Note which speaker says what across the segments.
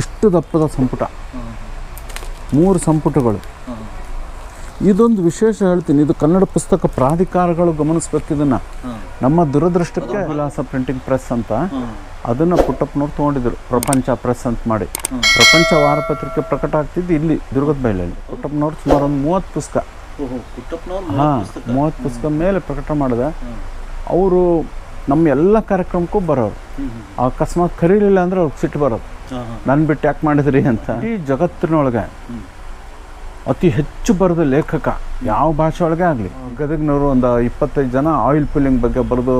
Speaker 1: ಇಷ್ಟು ದಪ್ಪದ ಸಂಪುಟ. ಮೂರು ಸಂಪುಟಗಳು. ಇದೊಂದು ವಿಶೇಷ ಹೇಳ್ತೀನಿ. ಇದು ಕನ್ನಡ ಪುಸ್ತಕ ಪ್ರಾಧಿಕಾರಗಳು ಗಮನಿಸ್ಬೇಕು ಇದನ್ನು. ನಮ್ಮ ದುರದೃಷ್ಟಕ್ಕೆ ವಿಲಾಸ ಪ್ರಿಂಟಿಂಗ್ ಪ್ರೆಸ್ ಅಂತ ಅದನ್ನು ಪುಟ್ಟಪ್ಪನವ್ರು ತೊಗೊಂಡಿದ್ರು. ಪ್ರಪಂಚ ಪ್ರೆಸ್ ಅಂತ ಮಾಡಿ. ಪ್ರಪಂಚ ವಾರಪತ್ರಿಕೆ ಪ್ರಕಟ ಆಗ್ತಿದ್ದು ಇಲ್ಲಿ ದುರ್ಗದ ಬೈಲಲ್ಲಿ ಪುಟ್ಟಪ್ಪನವ್ರು ಸುಮಾರು ಒಂದು ಮೂವತ್ತು ಪುಸ್ತಕ. ಹಾಂ ಮೂವತ್ತು ಪುಸ್ತಕ. ಮೇಲೆ ಪ್ರಕಟ ಮಾಡಿದೆ. ಅವರು ನಮ್ಮ ಎಲ್ಲ ಕಾರ್ಯಕ್ರಮಕ್ಕೂ ಬರೋರು. ಅಕಸ್ಮಾತ್ ಕರೀಲಿಲ್ಲ ಅಂದ್ರೆ ಅವ್ರಿಗೆ ಸಿಟ್ಟು ಬರೋದು ನನ್ನ ಬಿಟ್ಟು ಯಾಕೆ ಮಾಡಿದ್ರಿ ಅಂತ. ಈ ಜಗತ್ತಿನೊಳಗೆ ಅತಿ ಹೆಚ್ಚು ಬರೆದ ಲೇಖಕ ಯಾವ ಭಾಷೆ ಒಳಗೆ ಆಗಲಿ. ಗದಗ್ನವರು ಒಂದು ಇಪ್ಪತ್ತೈದು ಜನ ಆಯಿಲ್ ಪುಲ್ಲಿಂಗ್ ಬಗ್ಗೆ ಬರೆದು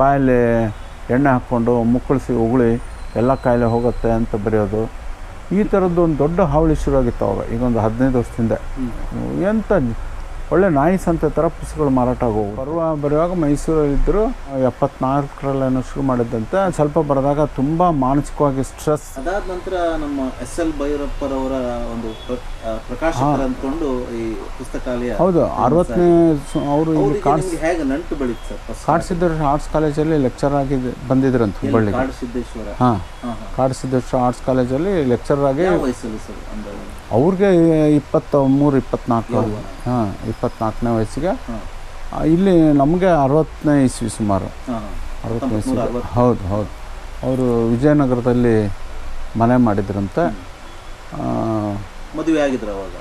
Speaker 1: ಬಾಯಲ್ಲಿ ಎಣ್ಣೆ ಹಾಕ್ಕೊಂಡು ಮುಕ್ಕಳಿಸಿ ಉಗುಳಿ ಎಲ್ಲ ಕಾಯಿಲೆ ಹೋಗುತ್ತೆ ಅಂತ ಬರೆಯೋದು. ಈ ಥರದ್ದು ಒಂದು ದೊಡ್ಡ ಹಾವಳಿ ಶುರುವಾಗಿತ್ತು ಅವಾಗ ಈಗ ಒಂದು ಹದಿನೈದು ವರ್ಷದಿಂದ. ಎಂಥ ಒಳ್ಳೆ ನಾಯಿ ಸಂತೆ ಥರ ಪುಸ್ತಕಗಳು ಮಾರಾಟ ಆಗೋವು. ಬರುವ ಬರುವಾಗ ಮೈಸೂರಲ್ಲಿದ್ದರು ಎಪ್ಪತ್ನಾಲ್ಕರಲ್ಲೇನೋ ಶುರು ಮಾಡಿದ್ದಂತೆ. ಸ್ವಲ್ಪ ಬರೆದಾಗ ತುಂಬ ಮಾನಸಿಕವಾಗಿ ಸ್ಟ್ರೆಸ್
Speaker 2: ಅದಾದ ನಂತರ ನಮ್ಮ ಎಸ್ ಎಲ್ ಭೈರಪ್ಪರವರ ಒಂದು ಪ್ರಕಾಶ ಪ್ರಕಾಶಕರು ಅಂದ್ಕೊಂಡು ಈ ಪುಸ್ತಕಾಲಯ
Speaker 1: ಹೌದು ಅರವತ್ತನೇ ಅವರು
Speaker 2: ಹೇಗೆ ನಂಟು ಬೆಳೀತು ಸರ್
Speaker 1: ಕಾಡ್ಸಿದ್ದೇಶ್ವರ ಆರ್ಟ್ಸ್ ಕಾಲೇಜಲ್ಲಿ ಲೆಕ್ಚರ್ ಆಗಿ ಬಂದಿದ್ರಂತ ಅಂತ
Speaker 2: ಕಾಡು ಸಿದ್ದೇಶ್ವರ
Speaker 1: ಹಾಂ. ಕಾಡ್ಸಿದ್ದೇಶ್ವರ ಆರ್ಟ್ಸ್ ಕಾಲೇಜಲ್ಲಿ ಲೆಕ್ಚರ್ ಆಗಿ ಅವ್ರಿಗೆ ಇಪ್ಪತ್ತ ಮೂರು ಇಪ್ಪತ್ನಾಲ್ಕು ಹಾಂ ಇಪ್ಪತ್ನಾಲ್ಕನೇ ವಯಸ್ಸಿಗೆ. ಇಲ್ಲಿ ನಮಗೆ ಅರವತ್ತನೇ ಇಸ್ವಿ ಸುಮಾರು. ಅರವತ್ತನೇ ಇಸ್ವಿ ಹೌದು ಹೌದು. ಅವರು ವಿಜಯನಗರದಲ್ಲಿ ಮನೆ ಮಾಡಿದ್ರಂತೆ.
Speaker 2: ಮದುವೆ ಆಗಿದ್ರು ಅವಾಗ?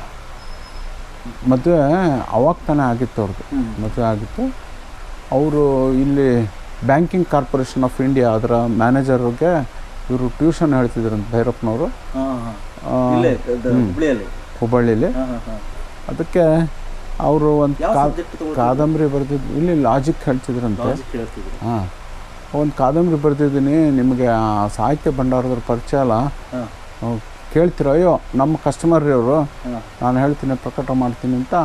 Speaker 1: ಮದುವೆ ಅವಾಗ ತಾನೇ ಆಗಿತ್ತು ಅವ್ರದ್ದು ಮದುವೆ ಆಗಿತ್ತು. ಅವರು ಇಲ್ಲಿ ಬ್ಯಾಂಕಿಂಗ್ ಕಾರ್ಪೊರೇಷನ್ ಆಫ್ ಇಂಡಿಯಾ ಅದರ ಮ್ಯಾನೇಜರ್ಗೆ ಇವರು ಟ್ಯೂಷನ್ ಹೇಳ್ತಿದ್ರಂತೆ ಭೈರಪ್ಪನವರು.
Speaker 2: ಹುಬ್ಬಳ್ಳಿಯಲ್ಲಿ
Speaker 1: ಅದಕ್ಕೆ ಅವರು ಒಂದು ಕಾದಂಬರಿ ಬರೆದಿದ್ದು ಇಲ್ಲಿ ಲಾಜಿಕ್ ಹೇಳ್ತಿದ್ರಂತೆ. ಹಾಂ. ಒಂದು ಕಾದಂಬರಿ ಬರೆದಿದ್ದೀನಿ ನಿಮಗೆ ಆ ಸಾಹಿತ್ಯ ಭಂಡಾರದ್ರ ಪರಿಚಯ ಅಲ್ಲ. ಕೇಳ್ತೀರ? ಅಯ್ಯೋ ನಮ್ಮ ಕಸ್ಟಮರ್ ರೀ ಅವರು. ನಾನು ಹೇಳ್ತೀನಿ ಪ್ರಕಟ ಮಾಡ್ತೀನಿ ಅಂತ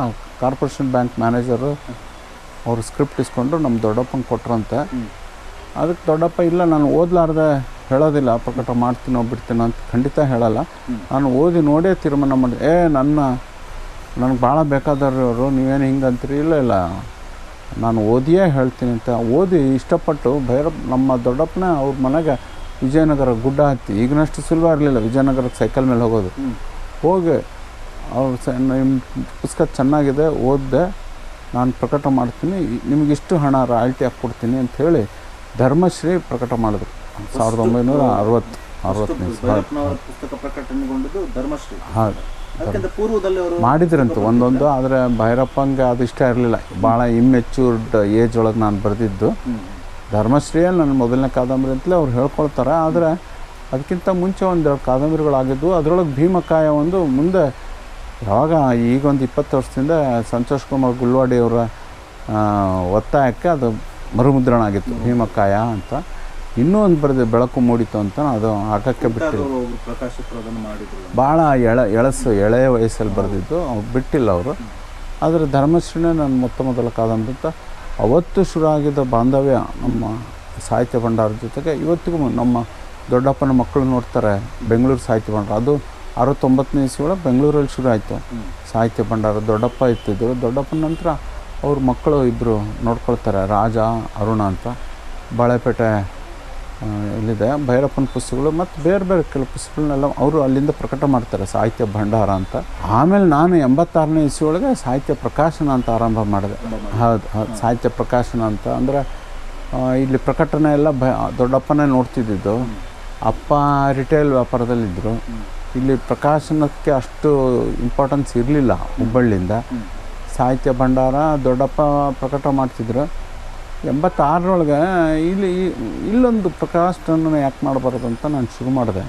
Speaker 1: ಕಾರ್ಪೊರೇಷನ್ ಬ್ಯಾಂಕ್ ಮ್ಯಾನೇಜರು ಅವರು ಸ್ಕ್ರಿಪ್ಟ್ ಇಸ್ಕೊಂಡು ನಮ್ಮ ದೊಡ್ಡಪ್ಪನ ಕೊಟ್ರಂತೆ. ಅದಕ್ಕೆ ದೊಡ್ಡಪ್ಪ ಇಲ್ಲ ನಾನು ಓದಲಾರ್ದೆ ಹೇಳೋದಿಲ್ಲ ಪ್ರಕಟ ಮಾಡ್ತೀನೋ ಬಿಡ್ತೀನೋ ಅಂತ ಖಂಡಿತ ಹೇಳಲ್ಲ. ನಾನು ಓದಿ ನೋಡೇ ತೀರ್ಮಾನ ಮಾಡಿ ಏ ನನ್ನ ನನಗೆ ಭಾಳ ಬೇಕಾದವ್ರು ಅವರು ನೀವೇನು ಹಿಂಗೆ ಅಂತೀರಿ? ಇಲ್ಲ ಇಲ್ಲ. ನಾನು ಓದಿಯೇ ಹೇಳ್ತೀನಿ ಅಂತ ಓದಿ ಇಷ್ಟಪಟ್ಟು ಭೈರಪ್ಪ ನಮ್ಮ ದೊಡ್ಡಪ್ಪನ ಅವ್ರ ಮನೆಗೆ ವಿಜಯನಗರ ಗುಡ್ಡ ಹತ್ತಿ ಈಗಿನಷ್ಟು ಸುಲಭ ಇರಲಿಲ್ಲ ವಿಜಯನಗರಕ್ಕೆ ಸೈಕಲ್ ಮೇಲೆ ಹೋಗೋದು. ಹೋಗಿ ಅವ್ರು ಸ ನಿಮ್ಮ ಪುಸ್ತಕ ಚೆನ್ನಾಗಿದೆ ಓದಿದೆ ನಾನು ಪ್ರಕಟ ಮಾಡ್ತೀನಿ ನಿಮಗಿಷ್ಟು ಹಣ ರಾಯಲ್ಟಿ ಹಾಕ್ಕೊಡ್ತೀನಿ ಅಂತ ಹೇಳಿ ಧರ್ಮಶ್ರೀ ಪ್ರಕಟ ಮಾಡಿದ್ರು. ಸಾವಿರದ ಒಂಬೈನೂರ ಅರವತ್ತು ಅರವತ್ತನೇ ಇಸ್ವಿ. ಮಾಡಿದ್ರಂತೆ ಒಂದೊಂದು, ಆದರೆ ಭೈರಪ್ಪಂಗೆ ಅದು ಇಷ್ಟ ಇರಲಿಲ್ಲ. ಭಾಳ ಇಮ್ಮೆಚ್ಯೂರ್ಡ್ ಏಜ್ ಒಳಗೆ ನಾನು ಬರೆದಿದ್ದು. ಧರ್ಮಶ್ರೀಯಲ್ಲಿ ನನ್ನ ಮೊದಲನೇ ಕಾದಂಬರಿ ಅಂತಲೇ ಅವ್ರು ಹೇಳ್ಕೊಳ್ತಾರೆ, ಆದರೆ ಅದಕ್ಕಿಂತ ಮುಂಚೆ ಒಂದೆರಡು ಕಾದಂಬರಿಗಳಾಗಿದ್ವು. ಅದರೊಳಗೆ ಭೀಮಕಾಯ ಒಂದು ಮುಂದೆ, ಯಾವಾಗ ಈಗ ಒಂದು ಇಪ್ಪತ್ತು ವರ್ಷದಿಂದ ಸಂತೋಷ್ ಕುಮಾರ್ ಗುಲ್ವಾಡಿಯವರ ಒತ್ತಾಯಕ್ಕೆ ಅದು ಮರುಮುದ್ರಣ ಆಗಿತ್ತು, ಭೀಮಕಾಯ ಅಂತ. ಇನ್ನೂ ಒಂದು ಬರೆದು ಬೆಳಕು ಮೂಡಿತು ಅಂತ ಅದು ಆಟಕ್ಕೆ ಬಿಟ್ಟಿಲ್ಲ. ಭಾಳ ಎಳ ಎಳಸು ಎಳೆಯ ವಯಸ್ಸಲ್ಲಿ ಬರೆದಿದ್ದು ಅವ್ರು ಬಿಟ್ಟಿಲ್ಲ ಅವರು. ಆದರೆ ಧರ್ಮಶ್ರೀನೇ ನನ್ನ ಮೊತ್ತ ಮೊದಲ ಕಾದಂಬರಿ ಅಂತ ಅವತ್ತು ಶುರು ಆಗಿದ್ದ ಬಾಂಧವ್ಯ ನಮ್ಮ ಸಾಹಿತ್ಯ ಭಂಡಾರದ ಜೊತೆಗೆ ಇವತ್ತಿಗೂ ನಮ್ಮ ದೊಡ್ಡಪ್ಪನ ಮಕ್ಕಳು ನೋಡ್ತಾರೆ ಬೆಂಗಳೂರು ಸಾಹಿತ್ಯ ಭಂಡಾರ. ಅದು ಅರವತ್ತೊಂಬತ್ತನೇ ಇಸ್ವಿಗಳ ಬೆಂಗಳೂರಲ್ಲಿ ಶುರು ಆಯಿತು. ಸಾಹಿತ್ಯ ಭಂಡಾರ ದೊಡ್ಡಪ್ಪ ಇತ್ತಿದ್ರು. ದೊಡ್ಡಪ್ಪನ ನಂತರ ಅವ್ರ ಮಕ್ಕಳು ಇಬ್ಬರು ನೋಡ್ಕೊಳ್ತಾರೆ ರಾಜ ಅರುಣ ಅಂತ. ಬಾಳೆಪೇಟೆ ಇಲ್ಲಿದೆ. ಭೈರಪ್ಪನ ಪುಸ್ತಕಗಳು ಮತ್ತು ಬೇರೆ ಬೇರೆ ಕೆಲವು ಪುಸ್ತಕಗಳನ್ನೆಲ್ಲ ಅವರು ಅಲ್ಲಿಂದ ಪ್ರಕಟ ಮಾಡ್ತಾರೆ, ಸಾಹಿತ್ಯ ಭಂಡಾರ ಅಂತ. ಆಮೇಲೆ ನಾನು ಎಂಬತ್ತಾರನೇ ಇಸ್ವಿ ಒಳಗೆ ಸಾಹಿತ್ಯ ಪ್ರಕಾಶನ ಅಂತ ಆರಂಭ ಮಾಡಿದೆ. ಹೌದು ಹೌದು, ಸಾಹಿತ್ಯ ಪ್ರಕಾಶನ ಅಂತ. ಅಂದರೆ ಇಲ್ಲಿ ಪ್ರಕಟಣೆ ಎಲ್ಲ ಭ ದೊಡ್ಡಪ್ಪನೇ ನೋಡ್ತಿದ್ದಿದ್ದು. ಅಪ್ಪ ರಿಟೇಲ್ ವ್ಯಾಪಾರದಲ್ಲಿದ್ದರು ಇಲ್ಲಿ ಪ್ರಕಾಶನಕ್ಕೆ ಅಷ್ಟು ಇಂಪಾರ್ಟೆನ್ಸ್ ಇರಲಿಲ್ಲ ಹುಬ್ಬಳ್ಳಿಯಿಂದ. ಸಾಹಿತ್ಯ ಭಂಡಾರ ದೊಡ್ಡಪ್ಪ ಪ್ರಕಟ ಮಾಡ್ತಿದ್ರು. ಎಂಬತ್ತಾರರೊಳಗೆ ಇಲ್ಲಿ ಇಲ್ಲೊಂದು ಪ್ರಕಾಶನ ಯಾಕೆ ಮಾಡಬಾರ್ದು ಅಂತ ನಾನು ಶುರು ಮಾಡಿದೆ.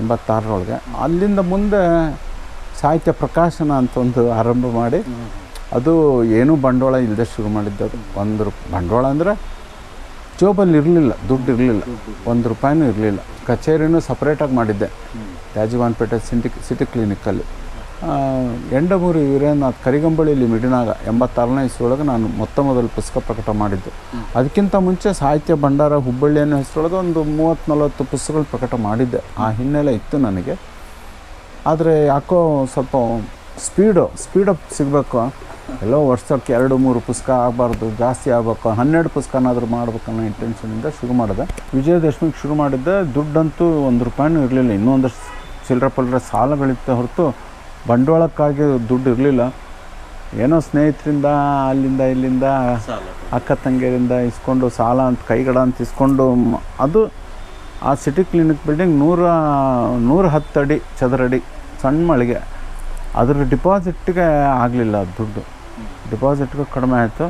Speaker 1: ಎಂಬತ್ತಾರರೊಳಗೆ. ಅಲ್ಲಿಂದ ಮುಂದೆ ಸಾಹಿತ್ಯ ಪ್ರಕಾಶನ ಅಂತ ಒಂದು ಆರಂಭ ಮಾಡಿ ಅದು ಏನೂ ಬಂಡವಾಳ ಇಲ್ಲದೆ ಶುರು ಮಾಡಿದ್ದು. ಅದು ಒಂದು ರೂಪಾಯಿ ಬಂಡವಾಳ ಅಂದರೆ ಜೋಬಲ್ಲಿ ಇರಲಿಲ್ಲ ದುಡ್ಡು ಇರಲಿಲ್ಲ. ಒಂದು ರೂಪಾಯಿನೂ ಇರಲಿಲ್ಲ. ಕಚೇರಿನೂ ಸಪ್ರೇಟಾಗಿ ಮಾಡಿದ್ದೆ. ರಾಜೀವಾನ್ಪೇಟೆ ಸಿಟಿ ಸಿಟಿ ಕ್ಲಿನಿಕ್ಕಲ್ಲಿ ಎಂಡಮೂರಿ ವೀರೇಂದ್ರನಾಥ್ ಕರಿಗಂಬಳಿಯಲ್ಲಿ ಮಿಡಿನಾಗ ಎಂಬತ್ತಾರನೇ ಇಸ್ವಿಯೊಳಗೆ ನಾನು ಮೊತ್ತ ಮೊದಲು ಪುಸ್ತಕ ಪ್ರಕಟ ಮಾಡಿದ್ದು. ಅದಕ್ಕಿಂತ ಮುಂಚೆ ಸಾಹಿತ್ಯ ಭಂಡಾರ, ಹುಬ್ಬಳ್ಳಿ ಅನ್ನೋ ಹೆಸರೊಳಗೆ ಒಂದು ಮೂವತ್ತು ನಲವತ್ತು ಪುಸ್ತಕಗಳು ಪ್ರಕಟ ಮಾಡಿದ್ದೆ. ಆ ಹಿನ್ನೆಲೆ ಇತ್ತು ನನಗೆ. ಆದರೆ ಯಾಕೋ ಸ್ವಲ್ಪ ಸ್ಪೀಡು ಸ್ಪೀಡಪ್ ಸಿಗಬೇಕು. ಎಲ್ಲೋ ವರ್ಷಕ್ಕೆ ಎರಡು, ಮೂರು ಪುಸ್ತಕ ಆಗಬಾರ್ದು, ಜಾಸ್ತಿ ಆಗಬೇಕು, ಹನ್ನೆರಡು ಪುಸ್ತಕನಾದರೂ ಮಾಡ್ಬೇಕನ್ನೋ ಇಂಟೆನ್ಷನಿಂದ ಶುರು ಮಾಡಿದೆ. ವಿಜಯದಶಮಿಗೆ ಶುರು ಮಾಡಿದ್ದೆ. ದುಡ್ಡಂತೂ ಒಂದು ರೂಪಾಯಿನೂ ಇರಲಿಲ್ಲ. ಇನ್ನೊಂದಷ್ಟು ಚಿಲ್ಲರೆ ಪಲ್ಲರೆ ಸಾಲಗಳಿತ್ತು ಹೊರತು ಬಂಡವಾಳಕ್ಕಾಗಿ ದುಡ್ಡು ಇರಲಿಲ್ಲ. ಏನೋ ಸ್ನೇಹಿತರಿಂದ ಅಲ್ಲಿಂದ ಇಲ್ಲಿಂದ ಅಕ್ಕ ತಂಗಿಯರಿಂದ ಇಸ್ಕೊಂಡು ಸಾಲ ಅಂತ ಕೈಗಡ ಅಂತ ಇಸ್ಕೊಂಡು ಅದು ಆ ಸಿಟಿ ಕ್ಲಿನಿಕ್ ಬಿಲ್ಡಿಂಗ್ ನೂರ ನೂರ ಹತ್ತು ಅಡಿ ಚದರಡಿ ಸಣ್ಣ ಮಳಿಗೆ. ಅದ್ರ ಡಿಪಾಸಿಟ್ಗೆ ಆಗಲಿಲ್ಲ ದುಡ್ಡು. ಡಿಪಾಸಿಟ್ಗೆ ಕಡಿಮೆ ಆಯಿತು.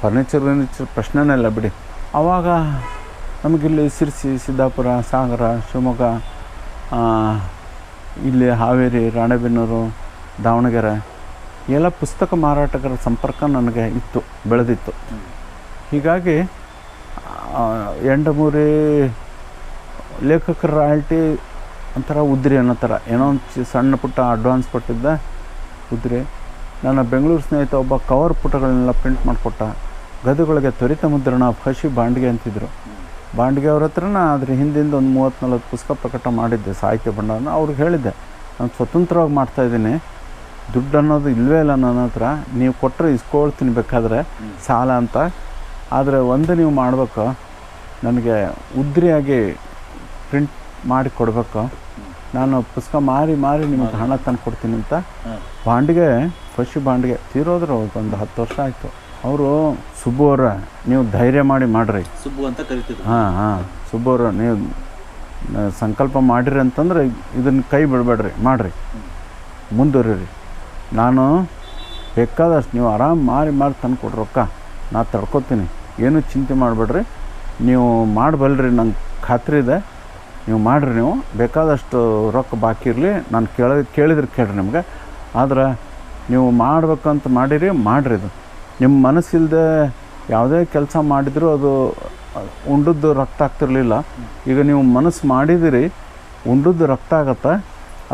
Speaker 1: ಫರ್ನಿಚರ್ ಗಿರ್ನಿಚರ್ ಪ್ರಶ್ನೆನೇ ಇಲ್ಲ ಬಿಡಿ. ಆವಾಗ ನಮಗಿಲ್ಲಿ ಸಿರ್ಸಿ ಸಿದ್ದಾಪುರ ಸಾಗರ ಶಿವಮೊಗ್ಗ ಇಲ್ಲಿ ಹಾವೇರಿ, ರಾಣೆಬೆನ್ನೂರು, ದಾವಣಗೆರೆ ಎಲ್ಲ ಪುಸ್ತಕ ಮಾರಾಟಗಾರರ ಸಂಪರ್ಕ ನನಗೆ ಇತ್ತು, ಬೆಳೆದಿತ್ತು. ಹೀಗಾಗಿ ಎಂಡಮೂರಿ ಲೇಖಕರ ರಾಯಲ್ಟಿ ಒಂಥರ ಉದ್ರಿ ಅನ್ನೋ ಥರ. ಏನೋ ಒಂದು ಸಣ್ಣ ಪುಟ್ಟ ಅಡ್ವಾನ್ಸ್ ಕೊಟ್ಟಿದ್ದೆ ಉದ್ರಿ. ನನ್ನ ಬೆಂಗಳೂರು ಸ್ನೇಹಿತ ಒಬ್ಬ ಕವರ್ ಪುಟಗಳನ್ನೆಲ್ಲ ಪ್ರಿಂಟ್ ಮಾಡಿಕೊಟ್ಟ. ಗದಗಳಿಗೆ ತ್ವರಿತ ಮುದ್ರಣ, ಫಶಿ ಬಾಂಡಿಗೆ ಅಂತಿದ್ರು. ಬಾಂಡ್ಗೆ ಅವ್ರ ಹತ್ರನ ಅದ್ರ ಹಿಂದಿಂದ ಒಂದು ಮೂವತ್ತು ನಲ್ವತ್ತು ಪುಸ್ತಕ ಪ್ರಕಟ ಮಾಡಿದ್ದೆ ಸಾಹಿತ್ಯ ಭಂಡಾರನ. ಅವ್ರಿಗೆ ಹೇಳಿದ್ದೆ ನಾನು ಸ್ವತಂತ್ರವಾಗಿ ಮಾಡ್ತಾಯಿದ್ದೀನಿ ದುಡ್ಡು ಅನ್ನೋದು ಇಲ್ಲವೇ ಇಲ್ಲ ನನ್ನ ಹತ್ರ. ನೀವು ಕೊಟ್ಟರೆ ಇಸ್ಕೊಳ್ತೀನಿ ತಿನ್ಬೇಕಾದ್ರೆ ಸಾಲ ಅಂತ. ಆದರೆ ಒಂದು ನೀವು ಮಾಡಬೇಕು. ನನಗೆ ಉದ್ರಿಯಾಗಿ ಪ್ರಿಂಟ್ ಮಾಡಿ ಕೊಡಬೇಕು. ನಾನು ಪುಸ್ತಕ ಮಾರಿ ಮಾರಿ ನಿಮಗೆ ಹಣ ತಂದು ಕೊಡ್ತೀನಿ ಅಂತ.
Speaker 2: ಬಾಂಡಿಗೆ
Speaker 1: ಬಾಂಡ್ಗೆ ಫಸ್ಟ್ ಬಾಂಡ್ಗೆ ತೀರೋದ್ರು ಒಂದು ಹತ್ತು ವರ್ಷ ಆಯಿತು. ಅವರು ಸುಬ್ಬು ಅವರ ನೀವು ಧೈರ್ಯ ಮಾಡಿ ಮಾಡ್ರಿ.
Speaker 2: ಸುಬ್ಬು ಅಂತ ಕರಿತಿದ್ರು.
Speaker 1: ಹಾಂ ಹಾಂ. ಸುಬ್ಬು ಅವರ ನೀವು ಸಂಕಲ್ಪ ಮಾಡಿರಿ ಅಂತಂದ್ರೆ ಇದನ್ನು ಕೈ ಬಿಡಬೇಡ್ರಿ ಮಾಡಿರಿ. ಮುಂದುವರಿ ನಾನು ಬೇಕಾದಷ್ಟು ನೀವು ಆರಾಮ್ ಮಾರಿ ಮಾರಿ ತಂದು ಕೊಡ್ರಿ ರೊಕ್ಕ. ನಾ ತಡ್ಕೊತೀನಿ. ಏನೂ ಚಿಂತೆ ಮಾಡಬೇಡ್ರಿ. ನೀವು ಮಾಡಬಲ್ರಿ ನಂಗೆ ಖಾತ್ರಿ ಇದೆ. ನೀವು ಮಾಡಿರಿ ನೀವು. ಬೇಕಾದಷ್ಟು ರೊಕ್ಕ ಬಾಕಿ ಇರಲಿ. ನಾನು ಕೇಳ ಕೇಳಿದ್ರೆ ಕೇಳ್ರಿ ನಿಮ್ಗೆ. ಆದ್ರೆ ನೀವು ಮಾಡ್ಬೇಕಂತ ಮಾಡಿರಿ ಮಾಡಿರಿ ಇದು. ನಿಮ್ಮ ಮನಸ್ಸಿಲ್ಲದೆ ಯಾವುದೇ ಕೆಲಸ ಮಾಡಿದರೂ ಅದು ಉಂಡದ್ದು ರಕ್ತ ಆಗ್ತಿರ್ಲಿಲ್ಲ. ಈಗ ನೀವು ಮನಸ್ಸು ಮಾಡಿದಿರಿ, ಉಂಡದ್ದು ರಕ್ತ ಆಗತ್ತೆ,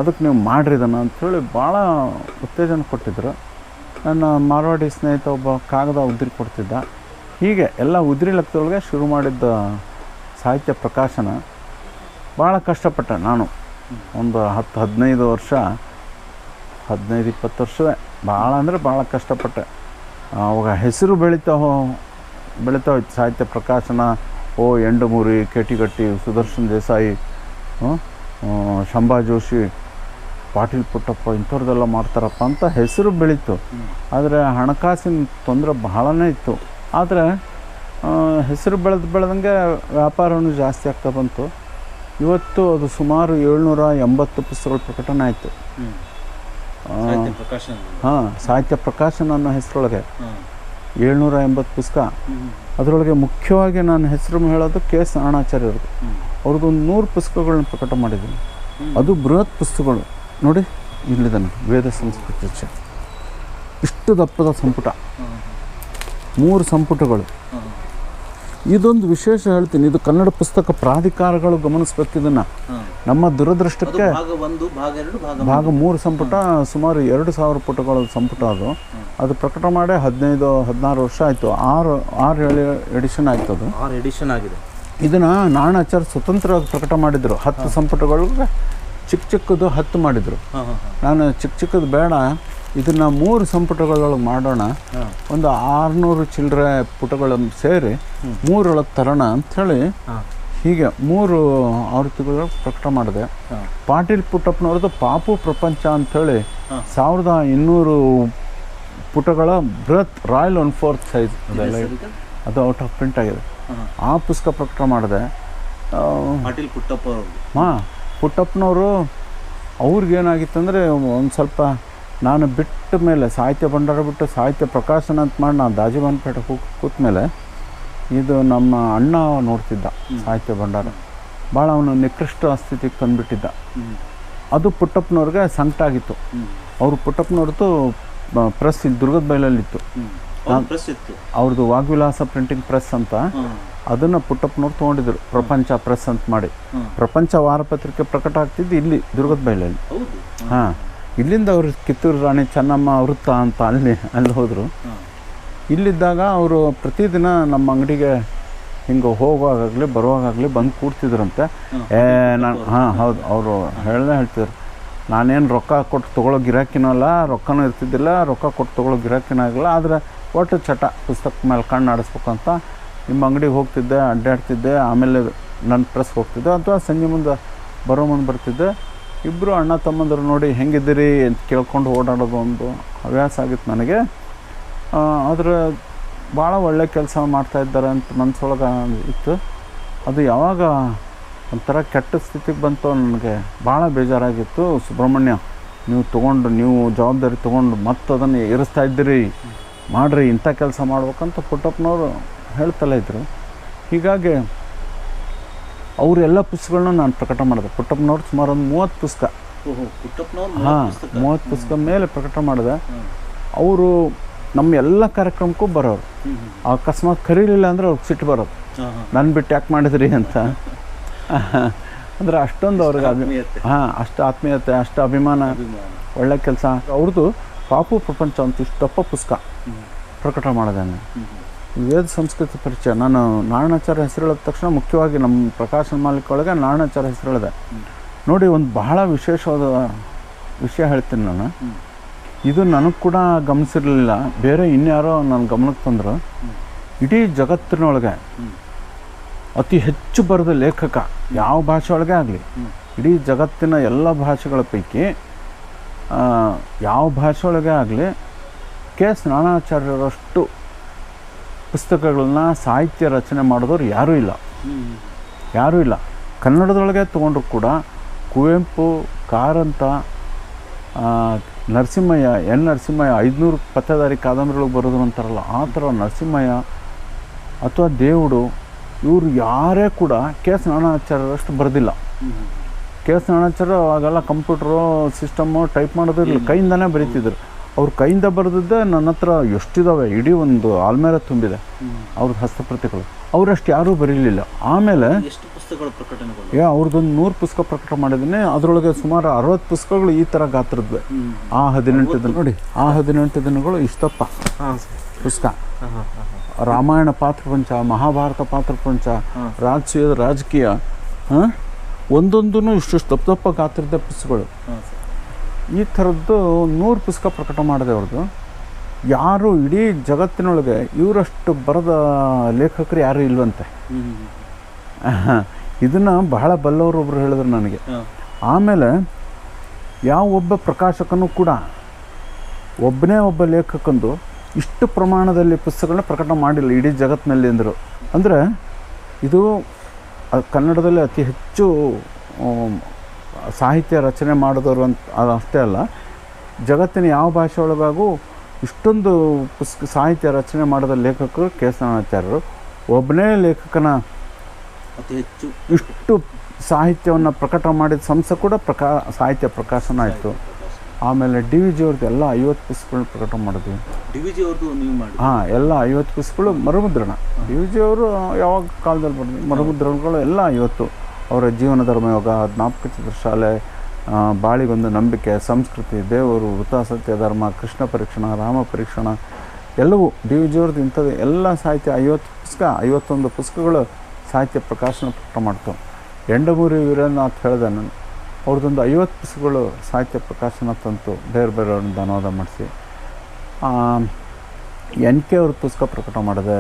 Speaker 1: ಅದಕ್ಕೆ ನೀವು ಮಾಡ್ರಿ ಇದನ್ನು ಅಂಥೇಳಿ ಭಾಳ ಉತ್ತೇಜನ ಕೊಟ್ಟಿದ್ರು. ನನ್ನ ಮಾರವಾಡಿ ಸ್ನೇಹಿತ ಒಬ್ಬ ಕಾಗದ ಉದ್ರಿ ಕೊಡ್ತಿದ್ದ. ಹೀಗೆ ಎಲ್ಲ ಉದ್ರಿ ಲೆಕ್ಕದೊಳಗೆ ಶುರು ಮಾಡಿದ್ದ ಸಾಹಿತ್ಯ ಪ್ರಕಾಶನ. ಭಾಳ ಕಷ್ಟಪಟ್ಟೆ ನಾನು. ಒಂದು ಹತ್ತು ಹದಿನೈದು ವರ್ಷ, ಹದಿನೈದು ಇಪ್ಪತ್ತು ವರ್ಷವೇ. ಭಾಳ ಅಂದರೆ ಭಾಳ ಕಷ್ಟಪಟ್ಟೆ. ಅವಾಗ ಹೆಸರು ಬೆಳೀತಾ ಹೋ ಬೆಳೀತಾ ಹೋಯ್ತು. ಸಾಹಿತ್ಯ ಪ್ರಕಾಶನ, ಓ, ಎಂಡಮೂರಿ, ಕೆಟಿಗಟ್ಟಿ, ಸುದರ್ಶನ್ ದೇಸಾಯಿ ಶಂಭಾ ಜೋಶಿ, ಪಾಟೀಲ್ ಪುಟ್ಟಪ್ಪ ಇಂಥವ್ರದ್ದೆಲ್ಲ ಮಾಡ್ತಾರಪ್ಪ ಅಂತ ಹೆಸರು ಬೆಳೀತು. ಆದರೆ ಹಣಕಾಸಿನ ತೊಂದರೆ ಬಹಳನೇ ಇತ್ತು. ಆದರೆ ಹೆಸರು ಬೆಳೆದು ಬೆಳೆದಂಗೆ ವ್ಯಾಪಾರವೂ ಜಾಸ್ತಿ ಆಗ್ತಾ ಬಂತು. ಇವತ್ತು ಅದು ಸುಮಾರು ಏಳ್ನೂರ ಎಂಬತ್ತು ಪುಸ್ತಕಗಳು ಪ್ರಕಟಣೆ ಆಯಿತು. ಹಾಂ ಸಾಹಿತ್ಯ ಪ್ರಕಾಶನ ಅನ್ನೋ ಹೆಸರೊಳಗೆ. ಏಳ್ನೂರ ಎಂಬತ್ತು ಪುಸ್ತಕ. ಅದರೊಳಗೆ ಮುಖ್ಯವಾಗಿ ನಾನು ಹೆಸರು ಹೇಳೋದು ಕೆ ಎಸ್ ನಾಣಾಚಾರ್ಯರದು
Speaker 2: ಹ್ಮ್.
Speaker 1: ಅವ್ರದ್ದು ಒಂದು ನೂರು ಪುಸ್ತಕಗಳನ್ನ ಪ್ರಕಟ ಮಾಡಿದ್ದೀನಿ. ಅದು ಬೃಹತ್ ಪುಸ್ತಕಗಳು. ನೋಡಿ ಇಲ್ಲಿದ್ದಾನೆ ವೇದ ಸಂಸ್ಕೃತಿ ಇಷ್ಟು ದಪ್ಪದ ಸಂಪುಟ. ಮೂರು ಸಂಪುಟಗಳು. ಇದೊಂದು ವಿಶೇಷ ಹೇಳ್ತೀನಿ. ಇದು ಕನ್ನಡ ಪುಸ್ತಕ ಪ್ರಾಧಿಕಾರಗಳು ಗಮನಿಸ್ಬೇಕು ಇದನ್ನು ನಮ್ಮ ದುರದೃಷ್ಟಕ್ಕೆ
Speaker 2: ಭಾಗ
Speaker 1: ಮೂರು. ಸಂಪುಟ ಸುಮಾರು ಎರಡು ಸಾವಿರ ಪುಟಗಳ ಸಂಪುಟ ಅದು. ಅದು ಪ್ರಕಟ ಮಾಡಿ ಹದಿನೈದು ಹದಿನಾರು ವರ್ಷ ಆಯಿತು. ಆರು ಆರು ಏಳು ಎಡಿಷನ್ ಆಯ್ತು ಅದು.
Speaker 2: ಆರು ಎಡಿಷನ್ ಆಗಿದೆ.
Speaker 1: ಇದನ್ನು ನಾಣಾಚಾರ ಸ್ವತಂತ್ರವಾಗಿ ಪ್ರಕಟ ಮಾಡಿದರು. ಹತ್ತು ಸಂಪುಟಗಳಿಗೆ ಚಿಕ್ಕ ಚಿಕ್ಕದು ಹತ್ತು ಮಾಡಿದರು. ನಾನು ಚಿಕ್ಕ ಚಿಕ್ಕದು ಬೇಡ. ಇದನ್ನು ಮೂರು ಸಂಪುಟಗಳೊಳಗೆ ಮಾಡೋಣ. ಒಂದು ಆರ್ನೂರು ಚಿಲ್ಲರೆ ಪುಟಗಳನ್ನು ಸೇರಿ ಮೂರೊಳಗೆ ತರೋಣ ಅಂಥೇಳಿ ಹೀಗೆ ಮೂರು ಆವೃತ್ತಿಗಳು ಪ್ರಕಟ ಮಾಡಿದೆ. ಪಾಟೀಲ್ ಪುಟ್ಟಪ್ಪನವ್ರದ್ದು ಪಾಪು ಪ್ರಪಂಚ ಅಂಥೇಳಿ. ಸಾವಿರದ ಇನ್ನೂರು ಪುಟಗಳ ಬೃಹತ್ ರಾಯಲ್ ಒನ್ ಫೋರ್ತ್ ಸೈಜ್ ಅದೆಲ್ಲ? ಅದು ಔಟ್ ಆಫ್ ಪ್ರಿಂಟ್ ಆಗಿದೆ. ಆ ಪುಸ್ತಕ ಪ್ರಕಟ ಮಾಡಿದೆ.
Speaker 2: ಪಾಟೀಲ್ ಪುಟ್ಟಪ್ಪ
Speaker 1: ಹಾಂ ಪುಟ್ಟಪ್ಪನವರು ಅವ್ರಿಗೇನಾಗಿತ್ತಂದರೆ ಒಂದು ಸ್ವಲ್ಪ ನಾನು ಬಿಟ್ಟ ಮೇಲೆ ಸಾಹಿತ್ಯ ಭಂಡಾರ ಬಿಟ್ಟು ಸಾಹಿತ್ಯ ಪ್ರಕಾಶನ ಅಂತ ಮಾಡಿ ನಾನು ದಾಜಿಬಾನ್ಪೇಟೆ ಹೋಗಿ ಕೂತ ಮೇಲೆ ಇದು ನಮ್ಮ ಅಣ್ಣ ನೋಡ್ತಿದ್ದ ಸಾಹಿತ್ಯ ಭಂಡಾರ. ಭಾಳ ಅವನು ನಿಕೃಷ್ಟ ಸ್ಥಿತಿಗೆ ತಂದುಬಿಟ್ಟಿದ್ದ. ಅದು ಪುಟ್ಟಪ್ಪನವ್ರಿಗೆ ಸಂಕಟ ಆಗಿತ್ತು
Speaker 2: ಹ್ಞೂ
Speaker 1: ಅವರು ಪುಟ್ಟಪ್ಪನವ್ರದ್ದು ಪ್ರೆಸ್ ಇದು ದುರ್ಗದ ಬೈಲಲ್ಲಿತ್ತು
Speaker 2: ಪ್ರೆಸ್ ಇತ್ತು.
Speaker 1: ಅವ್ರದ್ದು ವಾಗ್ವಿಲಾಸ ಪ್ರಿಂಟಿಂಗ್ ಪ್ರೆಸ್ ಅಂತ ಅದನ್ನು ಪುಟ್ಟಪ್ಪನವ್ರು ತೊಗೊಂಡಿದ್ರು. ಪ್ರಪಂಚ ಪ್ರೆಸ್ ಅಂತ ಮಾಡಿ. ಪ್ರಪಂಚ ವಾರಪತ್ರಿಕೆ ಪ್ರಕಟ ಆಗ್ತಿದ್ದು ಇಲ್ಲಿ ದುರ್ಗದ ಬೈಲಲ್ಲಿ ಹಾಂ. ಇಲ್ಲಿಂದ ಅವರು ಕಿತ್ತೂರು ರಾಣಿ ಚೆನ್ನಮ್ಮ ವೃತ್ತ ಅಂತ ಅಲ್ಲಿ ಅಲ್ಲಿ ಹೋದರು. ಇಲ್ಲಿದ್ದಾಗ ಅವರು ಪ್ರತಿದಿನ ನಮ್ಮ ಅಂಗಡಿಗೆ ಹಿಂಗೆ ಹೋಗುವಾಗಲಿ ಬರುವಾಗಲಿ ಬಂದು ಕೂಡ್ತಿದ್ರಂತೆ. ಏ ನಾನು ಹಾಂ ಹೌದು ಅವರು ಹೇಳ್ದೆ ಹೇಳ್ತಿದ್ರು. ನಾನೇನು ರೊಕ್ಕ ಕೊಟ್ಟು ತೊಗೊಳೋ ಗಿರಾಕಿನಲ್ಲ ರೊಕ್ಕನೂ ಇರ್ತಿದ್ದಿಲ್ಲ ರೊಕ್ಕ ಕೊಟ್ಟು ತೊಗೊಳೋ ಗಿರಾಕಿನೂ ಆಗಲ್ಲ ಆದರೆ ಒಟ್ಟು ಚಟ ಪುಸ್ತಕ ಮೇಲೆ ಕಣ್ಣು ಆಡಿಸ್ಬೇಕಂತ ಅಂತ ನಿಮ್ಮ ಅಂಗಡಿಗೆ ಹೋಗ್ತಿದ್ದೆ ಅಡ್ಡಾಡ್ತಿದ್ದೆ ಆಮೇಲೆ ನನ್ನ ಪ್ರೆಸ್ ಹೋಗ್ತಿದ್ದೆ ಅಥವಾ ಸಂಜೆ ಮುಂದೆ ಬರೋ ಮುಂದೆ ಬರ್ತಿದ್ದೆ. ಇಬ್ಬರು ಅಣ್ಣ ತಮ್ಮಂದರು ನೋಡಿ ಹೆಂಗಿದ್ದೀರಿ ಅಂತ ಕೇಳ್ಕೊಂಡು ಓಡಾಡೋದು ಒಂದು ಹವ್ಯಾಸ ಆಗಿತ್ತು ನನಗೆ. ಆದರೆ ಭಾಳ ಒಳ್ಳೆ ಕೆಲಸ ಮಾಡ್ತಾಯಿದ್ದಾರೆ ಅಂತ ಮನಸ್ಸೊಳಗೆ ಇತ್ತು. ಅದು ಯಾವಾಗ ಒಂಥರ ಕೆಟ್ಟ ಸ್ಥಿತಿಗೆ ಬಂತು ನನಗೆ ಭಾಳ ಬೇಜಾರಾಗಿತ್ತು. ಸುಬ್ರಹ್ಮಣ್ಯ, ನೀವು ತೊಗೊಂಡು, ನೀವು ಜವಾಬ್ದಾರಿ ತೊಗೊಂಡು ಮತ್ತೆ ಅದನ್ನು ಇರಿಸ್ತಾ ಇದ್ದೀರಿ. ಮಾಡಿರಿ, ಇಂಥ ಕೆಲಸ ಮಾಡ್ಬೇಕಂತ ಪುಟ್ಟಪ್ಪನವರು ಹೇಳ್ತಲೇ ಇದ್ದರು ಹೀಗಾಗಿ ಅವರೆಲ್ಲ ಪುಸ್ತಕಗಳನ್ನ ನಾನು ಪ್ರಕಟ ಮಾಡಿದೆ. ಪುಟ್ಟಪ್ಪನವ್ರು ಸುಮಾರು ಒಂದು ಮೂವತ್ತು ಪುಸ್ತಕ. ಹಾಂ
Speaker 2: ಮೂವತ್ತು ಪುಸ್ತಕ?
Speaker 1: ಮೇಲೆ ಪ್ರಕಟ ಮಾಡಿದೆ. ಅವರು ನಮ್ಮ ಎಲ್ಲ ಕಾರ್ಯಕ್ರಮಕ್ಕೂ ಬರೋರು. ಅಕಸ್ಮಾತ್ ಕರೀಲಿಲ್ಲ ಅಂದರೆ ಅವ್ರಿಗೆ ಸಿಟ್ಟು ಬರೋದು. ನಾನು ಬಿಟ್ಟು ಯಾಕೆ ಮಾಡಿದ್ರಿ ಅಂತ. ಅಂದರೆ ಅಷ್ಟೊಂದು ಅವ್ರಿಗೆ ಅಭಿ
Speaker 2: ಆತ್ಮೀಯತೆ.
Speaker 1: ಹಾಂ ಅಷ್ಟು ಆತ್ಮೀಯತೆ ಅಷ್ಟು ಅಭಿಮಾನ. ಒಳ್ಳೆ ಕೆಲಸ. ಅವ್ರದ್ದು ಪಾಪು ಪ್ರಪಂಚ ಅಂತ ಇಷ್ಟು ದಪ್ಪ ಪುಸ್ತಕ. ಪ್ರಕಟ ಮಾಡಿದೆ ನಾನು. ವೇದ ಸಂಸ್ಕೃತ ಪರಿಚಯ ನಾನು ನಾರಾಯಣಾಚಾರ್ಯ ಹೆಸರು ಹೇಳಿದ ತಕ್ಷಣ ಮುಖ್ಯವಾಗಿ ನಮ್ಮ ಪ್ರಕಾಶನ ಮಾಲೀಕ ಒಳಗೆ ನಾರಾಯಣಾಚಾರ್ಯ ಹೆಸರು ಹೇಳಿದೆ ನೋಡಿ, ಒಂದು ಬಹಳ ವಿಶೇಷವಾದ ವಿಷಯ ಹೇಳ್ತೀನಿ ನಾನು ಇದು ನನಗೆ ಕೂಡ ಗಮನಿಸಿರಲಿಲ್ಲ ಬೇರೆ ಇನ್ಯಾರೋ ನನ್ನ ಗಮನಕ್ಕೆ ತಂದರು. ಇಡೀ ಜಗತ್ತಿನೊಳಗೆ ಅತಿ ಹೆಚ್ಚು ಬರೆದ ಲೇಖಕ ಯಾವ ಭಾಷೆ ಒಳಗೆ ಆಗಲಿ. ಇಡೀ ಜಗತ್ತಿನ ಎಲ್ಲ ಭಾಷೆಗಳ ಪೈಕಿ ಯಾವ ಭಾಷೆ ಒಳಗೆ ಆಗಲಿ, ಕೆ ಎಸ್ ನಾನಾಚಾರ್ಯರಷ್ಟು ಪುಸ್ತಕಗಳನ್ನ ಸಾಹಿತ್ಯ ರಚನೆ ಮಾಡಿದವ್ರು ಯಾರೂ ಇಲ್ಲ. ಯಾರೂ ಇಲ್ಲ ಕನ್ನಡದೊಳಗೆ ತೊಗೊಂಡ್ರು ಕೂಡ ಕುವೆಂಪು ಕಾರಂತ ನರಸಿಂಹಯ್ಯ ಎನ್ ನರಸಿಂಹಯ್ಯ ಐದುನೂರು ಪತ್ತೇದಾರಿ ಕಾದಂಬರಿಗಳಿಗೆ ಬರೋದು ಅಂತಾರಲ್ಲ ಆ ಥರ ನರಸಿಂಹಯ್ಯ ಅಥವಾ ದೇವುಡು ಇವರು ಯಾರೇ ಕೂಡ ಕೆ ಎಸ್ ನಾನಾಚಾರ್ಯರಷ್ಟು ಬರೆದಿಲ್ಲ. ಕೆ ಎಸ್ ನಾನಾಚಾರ್ಯ ಆಗೆಲ್ಲ ಕಂಪ್ಯೂಟ್ರು ಸಿಸ್ಟಮ್ಮು ಟೈಪ್ ಮಾಡೋದಿಲ್ಲ ಕೈಯಿಂದನೇ ಬರೀತಿದ್ರು ಅವ್ರ ಕೈಯಿಂದ ಬರೆದಿದ್ದ ನನ್ನ ಹತ್ರ ಎಷ್ಟಿದಾವೆ? ಇಡೀ ಒಂದು ಆಲ್ಮೇಲೆ ತುಂಬಿದೆ. ಅವ್ರ ಹಸ್ತಪ್ರತಿಗಳು. ಅವರಷ್ಟು ಯಾರೂ ಬರೀಲಿಲ್ಲ. ಆಮೇಲೆ
Speaker 2: ಎಷ್ಟು ಪುಸ್ತಕಗಳು
Speaker 1: ಅವ್ರದ್ದೊಂದು ನೂರು ಪುಸ್ತಕ ಪ್ರಕಟ ಮಾಡಿದ್ದೀನಿ ಅದರೊಳಗೆ ಸುಮಾರು ಅರವತ್ತು ಪುಸ್ತಕಗಳು ಈ ಥರ ಗಾತ್ರದ್ವೆ. ಆ ಹದಿನೆಂಟು ದಿನ ನೋಡಿ ಆ ಹದಿನೆಂಟು ದಿನಗಳು ಇಷ್ಟಪ್ಪ. ಪುಸ್ತಕ. ರಾಮಾಯಣ ಪಾತ್ರಪಂಚ ಮಹಾಭಾರತ
Speaker 2: ಪಾತ್ರಪಂಚ.
Speaker 1: ರಾಜಕೀಯ ರಾಜಕೀಯ ಹಾಂ? ಒಂದೊಂದೂ ಇಷ್ಟು ದಪ್ಪ ದಪ್ಪ ಗಾತ್ರದ ಪುಸ್ತಕಗಳು. ಈ ಥರದ್ದು ನೂರು ಪುಸ್ತಕ ಪ್ರಕಟ ಮಾಡಿದೆ ಅವ್ರದ್ದು. ಯಾರು ಇಡೀ ಜಗತ್ತಿನೊಳಗೆ ಇವರಷ್ಟು ಬರೆದ ಲೇಖಕರು ಯಾರೂ ಇಲ್ವಂತೆ. ಇದನ್ನು ಬಹಳ ಬಲ್ಲವರು ಒಬ್ಬರು ಹೇಳಿದ್ರು ನನಗೆ. ಆಮೇಲೆ ಯಾವ ಒಬ್ಬ ಪ್ರಕಾಶಕನೂ ಕೂಡ ಒಬ್ಬನೇ ಒಬ್ಬ ಲೇಖಕಂದು ಇಷ್ಟು ಪ್ರಮಾಣದಲ್ಲಿ ಪುಸ್ತಕಗಳನ್ನ ಪ್ರಕಟ ಮಾಡಿಲ್ಲ ಇಡೀ ಜಗತ್ತಿನಲ್ಲಿ ಅಂದರು. ಅಂದರೆ ಇದು ಕನ್ನಡದಲ್ಲಿ ಅತಿ ಹೆಚ್ಚು ಸಾಹಿತ್ಯ ರಚನೆ ಮಾಡಿದವರು ಅಂತ ಅದು ಅಷ್ಟೇ ಅಲ್ಲ ಜಗತ್ತಿನ ಯಾವ ಭಾಷೆ ಒಳಗಾಗೂ ಇಷ್ಟೊಂದು ಪುಸ್ತಕ ಸಾಹಿತ್ಯ ರಚನೆ ಮಾಡಿದ ಲೇಖಕರು ಕೆ ಎಸ್ ಒಬ್ಬನೇ ಲೇಖಕನ
Speaker 2: ಅತಿ ಹೆಚ್ಚು.
Speaker 1: ಇಷ್ಟು ಸಾಹಿತ್ಯವನ್ನು ಪ್ರಕಟ ಮಾಡಿದ ಸಂಸ್ಥೆ ಕೂಡ ಪ್ರಕಾ ಸಾಹಿತ್ಯ ಪ್ರಕಾಶನ ಆಯಿತು. ಆಮೇಲೆ ಡಿ ವಿ ಜಿ ಅವ್ರದ್ದು ಎಲ್ಲ ಐವತ್ತು ಪುಸ್ತಕಗಳನ್ನ ಪ್ರಕಟ ಮಾಡಿದ್ವಿ.
Speaker 2: ಡಿ ವಿ ಜಿ ಅವ್ರದ್ದು ನೀವು ಮಾಡಿ
Speaker 1: ಹಾಂ ಎಲ್ಲ ಐವತ್ತು ಪುಸ್ತಕಗಳು ಮರುಮುದ್ರಣ. ಡಿ ವಿ ಜಿ ಅವರು ಯಾವಾಗ ಕಾಲದಲ್ಲಿ ಬರ್ತೀವಿ ಮರುಮುದ್ರಣಗಳು ಎಲ್ಲ ಐವತ್ತು. ಅವರ ಜೀವನ ಧರ್ಮಯೋಗ, ಜ್ಞಾಪಕ ಚಿತ್ರಶಾಲೆ ಶಾಲೆ ಬಾಳಿಗೊಂದು ನಂಬಿಕೆ, ಸಂಸ್ಕೃತಿ, ದೇವರು ವೃತ ಸತ್ಯ, ಧರ್ಮ, ಕೃಷ್ಣ ಪರೀಕ್ಷಣ, ರಾಮ ಪರೀಕ್ಷಣ, ಎಲ್ಲವೂ ಡಿ ವಿ ಜಿ ಅವ್ರದ್ದು ಇಂಥದ್ದು ಎಲ್ಲ ಸಾಹಿತ್ಯ ಐವತ್ತು ಪುಸ್ತಕ, ಐವತ್ತೊಂದು ಪುಸ್ತಕಗಳು ಸಾಹಿತ್ಯ ಪ್ರಕಾಶನ ಪ್ರಕಟ ಮಾಡ್ತು. ಎಂಡಮೂರಿ ವೀರನಾಥ್ ಹೇಳಿದೆ ನಾನು. ಅವ್ರದ್ದೊಂದು ಐವತ್ತು ಪುಸ್ತಕಗಳು ಸಾಹಿತ್ಯ ಪ್ರಕಾಶನ ತಂತು. ಬೇರೆ ಬೇರೆಯವ್ರನ್ನ ಅನುವಾದ ಮಾಡಿಸಿ. ಎನ್ ಕೆ ಅವ್ರ ಪುಸ್ತಕ ಪ್ರಕಟ ಮಾಡಿದೆ.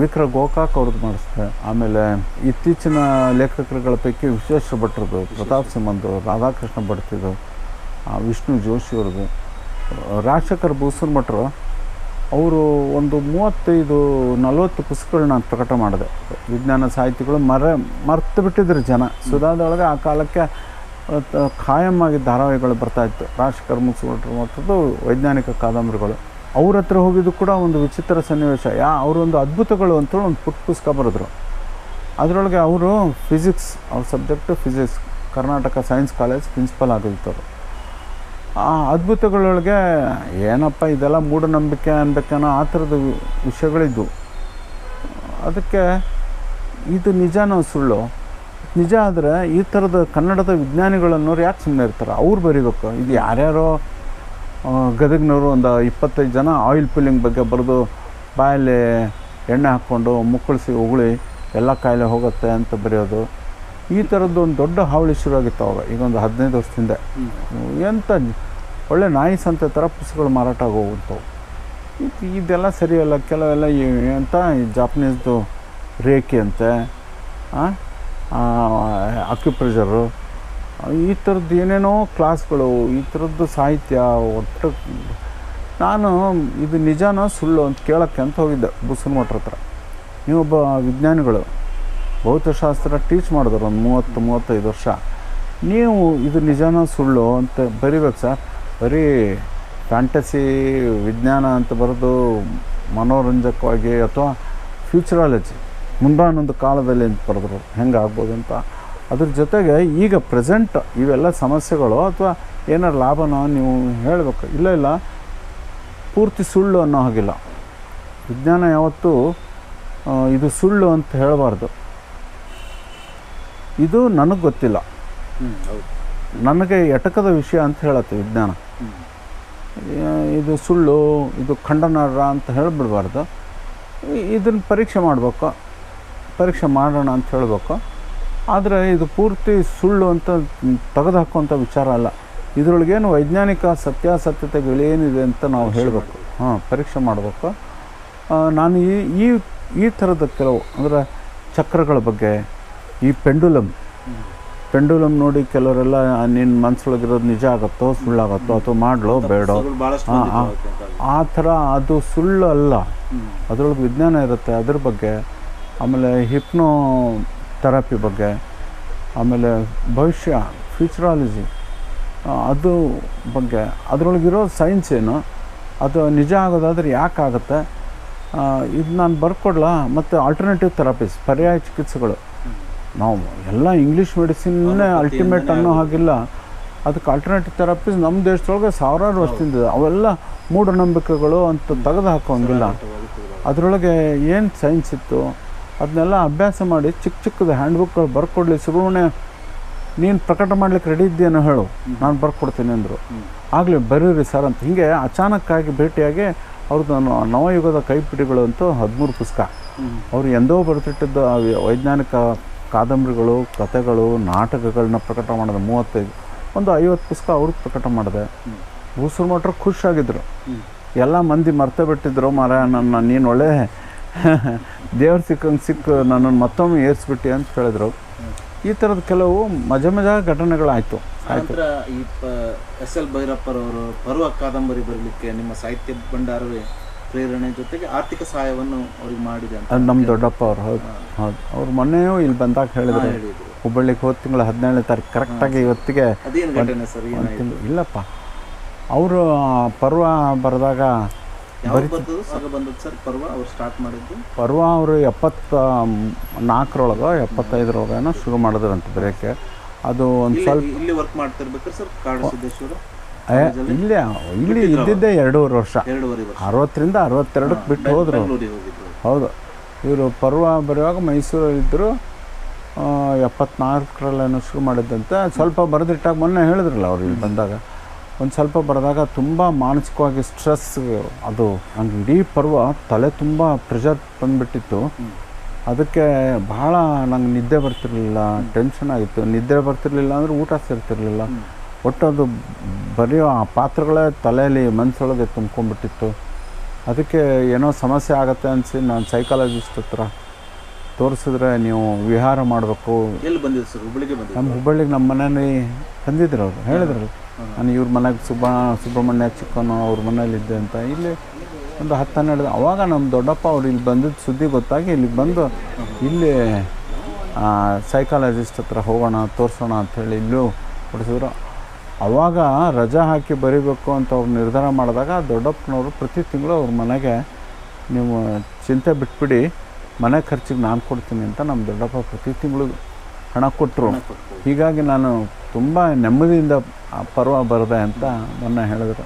Speaker 1: ವಿಕ್ರ ಗೋಕಾಕ್ ಅವ್ರದ್ದು ಮಾಡಿಸಿದೆ ಆಮೇಲೆ ಇತ್ತೀಚಿನ ಲೇಖಕರುಗಳ ಪೈಕಿ ವಿಶ್ವೇಶ್ವರ ಭಟ್ರದ್ದು, ಪ್ರತಾಪ್ ಸಿಂಹಂದು ರಾಧಾಕೃಷ್ಣ ಭಟ್ತಿದ್ದು ವಿಷ್ಣು ಜೋಶಿ ಅವ್ರದ್ದು. ರಾಜಶೇಖರ್ ಭೂಸೂರ್ ಭಟ್ರು ಅವರು ಒಂದು ಮೂವತ್ತೈದು, ನಲವತ್ತು ಪುಸ್ತಕಗಳನ್ನ ಪ್ರಕಟ ಮಾಡಿದೆ. ವಿಜ್ಞಾನ ಸಾಹಿತಿಗಳು ಮರ, ಮರ್ತು ಬಿಟ್ಟಿದ್ರು ಜನ. ಸುಧಾದೊಳಗೆ ಆ ಕಾಲಕ್ಕೆ ಖಾಯಂ ಆಗಿ ಧಾರಾವಾಹಿಗಳು ಬರ್ತಾಯಿತ್ತು ರಾಜಶೇಖರ್ ಮುಗಿಸ್ಬಿಟ್ರು ಮತ್ತದ್ದು ವೈಜ್ಞಾನಿಕ ಕಾದಂಬರಿಗಳು. ಅವ್ರ ಹತ್ರ ಹೋಗಿದ್ದು ಕೂಡ ಒಂದು ವಿಚಿತ್ರ ಸನ್ನಿವೇಶ. ಯಾ ಅವರೊಂದು ಅದ್ಭುತಗಳು ಅಂತೇಳಿ ಒಂದು ಪುಟ್ಟ ಪುಸ್ತಕ ಬರೆದ್ರು. ಅದರೊಳಗೆ ಅವರು ಫಿಸಿಕ್ಸ್ ಅವ್ರ subject physics Karnataka science college principal ಆಗಿರ್ತಾರೆ ಆ ಅದ್ಭುತಗಳೊಳಗೆ ಏನಪ್ಪ ಇದೆಲ್ಲ ಮೂಢನಂಬಿಕೆ ಅನ್ಬೇಕನ್ನೋ ಆ ಥರದ ವಿಷಯಗಳಿದ್ವು. ಅದಕ್ಕೆ ಇದು ನಿಜನೋ ಸುಳ್ಳು? ನಿಜ ಆದರೆ ಈ ಥರದ ಕನ್ನಡದ ವಿಜ್ಞಾನಿಗಳನ್ನೋರು ಯಾಕೆ ಸುಮ್ಮನೆ ಇರ್ತಾರೆ? ಅವ್ರು ಬರೀಬೇಕು. ಇದು ಯಾರ್ಯಾರೋ ಗದಗ್ನವರು ಒಂದು ಇಪ್ಪತ್ತೈದು ಜನ ಆಯಿಲ್ ಪಿಲ್ಲಿಂಗ್ ಬಗ್ಗೆ ಬರೆದು ಬಾಯಲ್ಲಿ ಎಣ್ಣೆ ಹಾಕ್ಕೊಂಡು ಮುಕ್ಕಳಿಸಿ ಉಗುಳಿ ಎಲ್ಲ ಕಾಯಿಲೆ ಹೋಗುತ್ತೆ ಅಂತ ಬರೆಯೋದು. ಈ ಥರದ್ದು ಒಂದು ದೊಡ್ಡ ಹಾವಳಿ ಶುರುವಾಗಿತ್ತು ಅವಾಗ ಈಗ ಒಂದು ಹದಿನೈದು ವರ್ಷದಿಂದ. ಎಂಥ ಒಳ್ಳೆ ನಾಯಿ ಸಂತೆ ಥರ ಪುಸ್ತಕಗಳು ಮಾರಾಟ ಆಗೋಗುತ್ತವು ಇದು ಇದೆಲ್ಲ ಸರಿಯಲ್ಲ ಕೆಲವೆಲ್ಲ ಈ ಜಾಪನೀಸ್ದು ರೇಖೆ ಅಂತೆ ಅಕ್ಯುಪ್ರೆಷರು ಈ ಥರದ್ದು ಏನೇನೋ ಕ್ಲಾಸ್ಗಳು, ಈ ಥರದ್ದು ಸಾಹಿತ್ಯ ಒಟ್ಟು ನಾನು ಇದು ನಿಜನೋ ಸುಳ್ಳು ಅಂತ ಕೇಳೋಕ್ಕೆ ಅಂತ ಹೋಗಿದ್ದೆ ಬುಸನ್ ಮಠರ ಹತ್ರ. ನೀವೊಬ್ಬ ವಿಜ್ಞಾನಿಗಳು, ಭೌತಶಾಸ್ತ್ರ ಟೀಚ್ ಮಾಡಿದ್ರು ಒಂದು ಮೂವತ್ತು, ಮೂವತ್ತೈದು ವರ್ಷ. ನೀವು ಇದು ನಿಜನೋ ಸುಳ್ಳು ಅಂತ ಬರಿಬೇಕು ಸರ್. ಬರೀ ಫ್ಯಾಂಟಸಿ, ವಿಜ್ಞಾನ ಅಂತ ಬರೆದು ಮನೋರಂಜಕವಾಗಿ ಅಥವಾ ಫ್ಯೂಚರಾಲಜಿ ಮುಂದಾನೊಂದು ಕಾಲದಲ್ಲಿ ಅಂತ ಬರೆದ್ರು. ಹೆಂಗೆ ಆಗ್ಬೋದು ಅಂತ ಅದ್ರ ಜೊತೆಗೆ ಈಗ ಪ್ರೆಸೆಂಟ್ ಇವೆಲ್ಲ ಸಮಸ್ಯೆಗಳು ಅಥವಾ ಏನಾರು ಲಾಭನೋ ನೀವು ಹೇಳಬೇಕು. ಇಲ್ಲ ಇಲ್ಲ. ಪೂರ್ತಿ ಸುಳ್ಳು ಅನ್ನೋ ಹಾಗಿಲ್ಲ. ವಿಜ್ಞಾನ ಯಾವತ್ತೂ ಇದು ಸುಳ್ಳು ಅಂತ ಹೇಳಬಾರ್ದು. ಇದು ನನಗೆ ಗೊತ್ತಿಲ್ಲ. ನನಗೆ ಎಟಕದ ವಿಷಯ ಅಂತ ಹೇಳತ್ತೆ ವಿಜ್ಞಾನ. ಇದು ಸುಳ್ಳು ಇದು ಖಂಡನಾರ್ಹ ಅಂತ ಹೇಳಿಬಿಡ್ಬಾರ್ದು. ಇದನ್ನು ಪರೀಕ್ಷೆ ಮಾಡಬೇಕು. ಪರೀಕ್ಷೆ ಮಾಡೋಣ ಅಂತ ಹೇಳಬೇಕು. ಆದರೆ ಇದು ಪೂರ್ತಿ ಸುಳ್ಳು ಅಂತ ತೆಗೆದು ಹಾಕುವಂಥ ವಿಚಾರ ಅಲ್ಲ. ಇದರೊಳಗೇನು ವೈಜ್ಞಾನಿಕ ಸತ್ಯಾಸತ್ಯತೆಗಳೇನಿದೆ ಅಂತ ನಾವು ಹೇಳಬೇಕು. ಹಾಂ ಪರೀಕ್ಷೆ ಮಾಡಬೇಕು. ನಾನು ಈ ಈ ಈ ಥರದ ಕೆಲವು ಅಂದರೆ ಚಕ್ರಗಳ ಬಗ್ಗೆ ಈ ಪೆಂಡುಲಮ್ ಪೆಂಡುಲಮ್ ನೋಡಿ ಕೆಲವರೆಲ್ಲ ನಿನ್ನ ಮನಸ್ಸೊಳಗಿರೋದು ನಿಜ ಆಗುತ್ತೋ ಸುಳ್ಳಾಗತ್ತೋ ಅಥವಾ ಮಾಡಲೋ ಬೇಡೋ? ಆ ಥರ ಅದು ಸುಳ್ಳು ಅಲ್ಲ. ಅದರೊಳಗೆ ವಿಜ್ಞಾನ ಇರುತ್ತೆ. ಅದ್ರ ಬಗ್ಗೆ ಆಮೇಲೆ ಹಿಪ್ನೋ ಥೆರಪಿ ಬಗ್ಗೆ ಆಮೇಲೆ ಭವಿಷ್ಯ ಫ್ಯೂಚರಾಲಜಿ ಅದು ಬಗ್ಗೆ ಅದರೊಳಗಿರೋ ಸೈನ್ಸ್ ಏನು ಅದು ನಿಜ ಆಗೋದಾದ್ರೆ ಯಾಕಾಗುತ್ತೆ ಇದು ನಾನು ಬರ್ಕೊಡ್ಲಾ? ಮತ್ತು ಆಲ್ಟರ್ನೇಟಿವ್ ಥೆರಪೀಸ್ ಪರ್ಯಾಯ ಚಿಕಿತ್ಸೆಗಳು. ನಾವು ಎಲ್ಲ ಇಂಗ್ಲೀಷ್ ಮೆಡಿಸಿನ್ನೇ ಅಲ್ಟಿಮೇಟ್ ಅನ್ನೋ ಹಾಗಿಲ್ಲ. ಅದಕ್ಕೆ ಆಲ್ಟರ್ನೇಟಿವ್ ಥೆರಪೀಸ್ ನಮ್ಮ ದೇಶದೊಳಗೆ ಸಾವಿರಾರು ವರ್ಷದಿಂದ ಅವೆಲ್ಲ ಮೂಢನಂಬಿಕೆಗಳು ಅಂತ ತೆಗೆದು ಹಾಕೋಂಗಿಲ್ಲ. ಅದರೊಳಗೆ ಏನು ಸೈನ್ಸ್ ಇತ್ತು? ಅದನ್ನೆಲ್ಲ ಅಭ್ಯಾಸ ಮಾಡಿ ಚಿಕ್ಕ ಚಿಕ್ಕದು ಹ್ಯಾಂಡ್ಬುಕ್ಗಳು ಬರ್ಕೊಡ್ಲಿ. ಸುಬ್ರಹ್ಮಣ್ಯ ನೀನು ಪ್ರಕಟ ಮಾಡ್ಲಿಕ್ಕೆ ರೆಡಿ ಇದ್ದೀನೋ ಹೇಳು. ನಾನು ಬರ್ಕೊಡ್ತೀನಿ ಅಂದರು. ಆಗಲಿ ಬರೀರಿ ಸರ್ ಅಂತ. ಹೀಗೆ ಅಚಾನಕ್ಕಾಗಿ ಭೇಟಿಯಾಗಿ ಅವ್ರದ್ದು ನವಯುಗದ ಕೈಪಿಡಿಗಳು ಅಂತೂ ಹದಿಮೂರು ಪುಸ್ತಕ. ಅವರು ಎಂದೋ ಬರೆದಿಟ್ಟಿದ್ದ ವೈಜ್ಞಾನಿಕ ಕಾದಂಬರಿಗಳು ಕಥೆಗಳು ನಾಟಕಗಳನ್ನ ಪ್ರಕಟ ಮಾಡಿದೆ ಮೂವತ್ತೈದು ಒಂದು ಐವತ್ತು ಪುಸ್ತಕ ಅವ್ರಿಗೆ ಪ್ರಕಟ ಮಾಡಿದೆ.
Speaker 2: ಹ್ಮ್.
Speaker 1: ಬೂಸೂರು ಮಠರು ಖುಷಿಯಾಗಿದ್ದರು ಎಲ್ಲ ಮಂದಿ ಮರ್ತೇ ಬಿಟ್ಟಿದ್ರು ಮರ ನನ್ನ ನೀನು ಒಳ್ಳೆ ದೇವ್ರು ಸಿಕ್ಕಂಗೆ ಸಿಕ್ಕು ನನ್ನನ್ನು ಮತ್ತೊಮ್ಮೆ ಏರಿಸ್ಬಿಟ್ಟಿ ಅಂತ ಹೇಳಿದ್ರು. ಈ ಥರದ ಕೆಲವು ಮಜ ಮಜಾ ಘಟನೆಗಳಾಯಿತು.
Speaker 2: ಆಯಿತು ಈ ಎಸ್ ಎಲ್ ಭೈರಪ್ಪರವರು ಪರ್ವ ಕಾದಂಬರಿ ಬರಲಿಕ್ಕೆ ನಿಮ್ಮ ಸಾಹಿತ್ಯ ಭಂಡಾರವೇ ಪ್ರೇರಣೆ ಜೊತೆಗೆ ಆರ್ಥಿಕ ಸಹಾಯವನ್ನು ಅವ್ರಿಗೆ ಮಾಡಿದೆ ಅಂತ
Speaker 1: ಅದು ನಮ್ಮ ದೊಡ್ಡಪ್ಪ ಅವರು ಹೌದು ಹೌದು. ಅವ್ರು ಮೊನ್ನೆಯೂ ಇಲ್ಲಿ ಬಂದಾಗ ಹೇಳಿದ್ರು. ಹುಬ್ಬಳ್ಳಿಗೆ ಹೋದ ತಿಂಗಳು ಹದಿನೇಳನೇ ತಾರೀಕು ಕರೆಕ್ಟಾಗಿ ಇವತ್ತಿಗೆ
Speaker 2: ಏನಾಯ್ತು?
Speaker 1: ಇಲ್ಲಪ್ಪ. ಅವರು ಪರ್ವ ಬರೆದಾಗ
Speaker 2: ಬಂದದ್ದು? ಸರ್? ಪರ್ವ ಅವ್ರು ಸ್ಟಾರ್ಟ್ ಮಾಡಿದ್ದು?
Speaker 1: ಪರ್ವ ಅವರು ಎಪ್ಪತ್ತ ನಾಲ್ಕರೊಳಗೆ ಎಪ್ಪತ್ತೈದರೊಳಗೇನೋ ಶುರು ಮಾಡಿದ್ರಂತೆ ಬ್ರೇಕ್ ಅದು ಒಂದು ಸ್ವಲ್ಪ
Speaker 2: ಇಲ್ಲಿ ವರ್ಕ್ ಮಾಡ್ತಿರ್ಬೇಕಾದ್ರೆ ಸರ್ ಕಾಡು ಸಿದ್ದೇಶ್ವರ?
Speaker 1: ಏ, ಇಲ್ಲೇ ಇಲ್ಲಿ ಇದ್ದಿದ್ದೆ ಎರಡೂವರೆ ವರ್ಷ. ಅರವತ್ತರಿಂದ ಅರವತ್ತೆರಡಕ್ಕೆ ಬಿಟ್ಟು ಹೋದ್ರು ಹೌದು. ಇವರು ಪರ್ವ ಬರೆಯುವಾಗ ಮೈಸೂರಲ್ಲಿದ್ದರು ಎಪ್ಪತ್ನಾಲ್ಕರಲ್ಲೇನೋ ಶುರು ಮಾಡಿದ್ದಂತೆ. ಸ್ವಲ್ಪ ಬರೆದಿಟ್ಟಾಗ ಮೊನ್ನೆ ಹೇಳಿದ್ರಲ್ಲ ಅವ್ರು ಇಲ್ಲಿ ಬಂದಾಗ. ಒಂದು ಸ್ವಲ್ಪ ಬರೆದಾಗ ತುಂಬ ಮಾನಸಿಕವಾಗಿ ಸ್ಟ್ರೆಸ್ ಅದು. ನಂಗೆ ಇಡೀ ಪರ್ವ ತಲೆ ತುಂಬ ಪ್ರೆಷರ್ ಬಂದುಬಿಟ್ಟಿತ್ತು ಅದಕ್ಕೆ ಭಾಳ ನಂಗೆ ನಿದ್ದೆ ಬರ್ತಿರ್ಲಿಲ್ಲ ಟೆನ್ಷನ್ ಆಗಿತ್ತು. ನಿದ್ದೆ ಬರ್ತಿರ್ಲಿಲ್ಲ ಅಂದರೆ ಊಟ ಸೇರ್ತಿರ್ಲಿಲ್ಲ. ಒಟ್ಟು ಅದು ಬರೆಯೋ ಆ ಪಾತ್ರಗಳೇ ತಲೆಯಲ್ಲಿ ಮನಸ್ಸೊಳಗೆ ತುಂಬ್ಕೊಂಡ್ಬಿಟ್ಟಿತ್ತು. ಅದಕ್ಕೆ ಏನೋ ಸಮಸ್ಯೆ ಆಗುತ್ತೆ ಅನಿಸಿ ನಾನು ಸೈಕಾಲಜಿಸ್ಟ್ ಹತ್ರ ತೋರಿಸಿದ್ರೆ ನೀವು ವಿಹಾರ ಮಾಡಬೇಕು.
Speaker 2: ಎಲ್ಲಿ ಬಂದಿದೆ ಸರ್? ಹುಬ್ಬಳ್ಳಿಗೆ ಬಂದಿದೆ
Speaker 1: ನಮ್ಮ ಹುಬ್ಬಳ್ಳಿಗೆ ನಮ್ಮ ಮನೇಲಿ ತಂದಿದ್ರು ಅವರು ಹೇಳಿದ್ರು. ನಾನು ಇವ್ರ ಮನೆಗೆ ಸುಬ್ಬ ಸುಬ್ರಹ್ಮಣ್ಯ ಚಿಕ್ಕನು ಅವ್ರ ಮನೇಲಿದ್ದೆ ಅಂತ. ಇಲ್ಲಿ ಒಂದು ಹತ್ತು ಹನ್ನೆರಡು ಅವಾಗ ನಮ್ಮ ದೊಡ್ಡಪ್ಪ ಅವ್ರು ಇಲ್ಲಿ ಬಂದಿದ್ದು ಸುದ್ದಿ ಗೊತ್ತಾಗಿ ಇಲ್ಲಿಗೆ ಬಂದು ಇಲ್ಲಿ ಸೈಕಾಲಜಿಸ್ಟ್ ಹತ್ರ ಹೋಗೋಣ ತೋರಿಸೋಣ ಅಂಥೇಳಿ ಇಲ್ಲೂ ಕೊಡಿಸಿದ್ರು. ಅವಾಗ ರಜಾ ಹಾಕಿ ಬರೀಬೇಕು ಅಂತ ಅವ್ರು ನಿರ್ಧಾರ ಮಾಡಿದಾಗ ದೊಡ್ಡಪ್ಪನವರು ಪ್ರತಿ ತಿಂಗಳು ಅವ್ರ ಮನೆಗೆ ನೀವು ಚಿಂತೆ ಬಿಟ್ಬಿಡಿ. ಮನೆ ಖರ್ಚಿಗೆ ನಾನು ಕೊಡ್ತೀನಿ ಅಂತ ನಮ್ಮ ದೊಡ್ಡಪ್ಪ ಪ್ರತಿ ತಿಂಗಳು ಹಣ ಕೊಟ್ಟರು ಹೀಗಾಗಿ ನಾನು ತುಂಬ ನೆಮ್ಮದಿಯಿಂದ ಪರ್ವ ಬರದೆ ಅಂತ ಮೊನ್ನೆ ಹೇಳಿದ್ರು.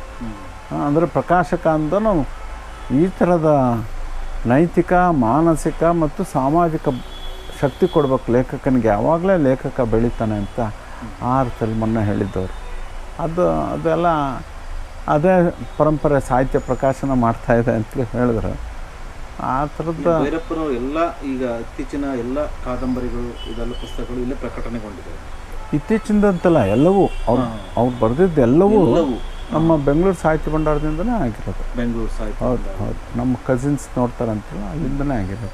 Speaker 1: ಅಂದರೆ ಪ್ರಕಾಶಕ ಅಂತಲೂ ಈ ಥರದ ನೈತಿಕ ಮಾನಸಿಕ ಮತ್ತು ಸಾಮಾಜಿಕ ಶಕ್ತಿ ಕೊಡ್ಬೇಕು. ಲೇಖಕನಿಗೆ ಯಾವಾಗಲೇ ಲೇಖಕ ಬೆಳಿತಾನೆ ಅಂತ ಆ ಅರ್ಥದಲ್ಲಿ ಮೊನ್ನೆ ಹೇಳಿದ್ದವರು. ಅದು ಅದೆಲ್ಲ ಅದೇ ಪರಂಪರೆ ಸಾಹಿತ್ಯ ಪ್ರಕಾಶನ ಮಾಡ್ತಾಯಿದೆ ಅಂತ ಹೇಳಿದ್ರು. ಆ ಥರದ
Speaker 2: ಭೈರಪ್ಪನವರು ಎಲ್ಲ ಈಗ ಇತ್ತೀಚಿನ ಎಲ್ಲ ಕಾದಂಬರಿಗಳು ಇದೆಲ್ಲ ಪುಸ್ತಕಗಳು ಇಲ್ಲೇ ಪ್ರಕಟಣೆಗೊಂಡಿದೆ
Speaker 1: ಇತ್ತೀಚಿಂದಂತಲ್ಲ ಎಲ್ಲವೂ ಅವ್ರು ಅವ್ರು ಬರೆದಿದ್ದು ಎಲ್ಲವೂ
Speaker 2: ಎಲ್ಲವೂ.
Speaker 1: ನಮ್ಮ ಬೆಂಗಳೂರು ಸಾಹಿತ್ಯ ಭಂಡಾರದಿಂದನೇ ಆಗಿರೋದು.
Speaker 2: ಬೆಂಗಳೂರು ಸಾಹಿತ್ಯ
Speaker 1: ಹೌದು ಹೌದು. ನಮ್ಮ ಕಸಿನ್ಸ್ ನೋಡ್ತಾರಂತಲ್ಲ ಅಲ್ಲಿಂದನೇ ಆಗಿರೋದು.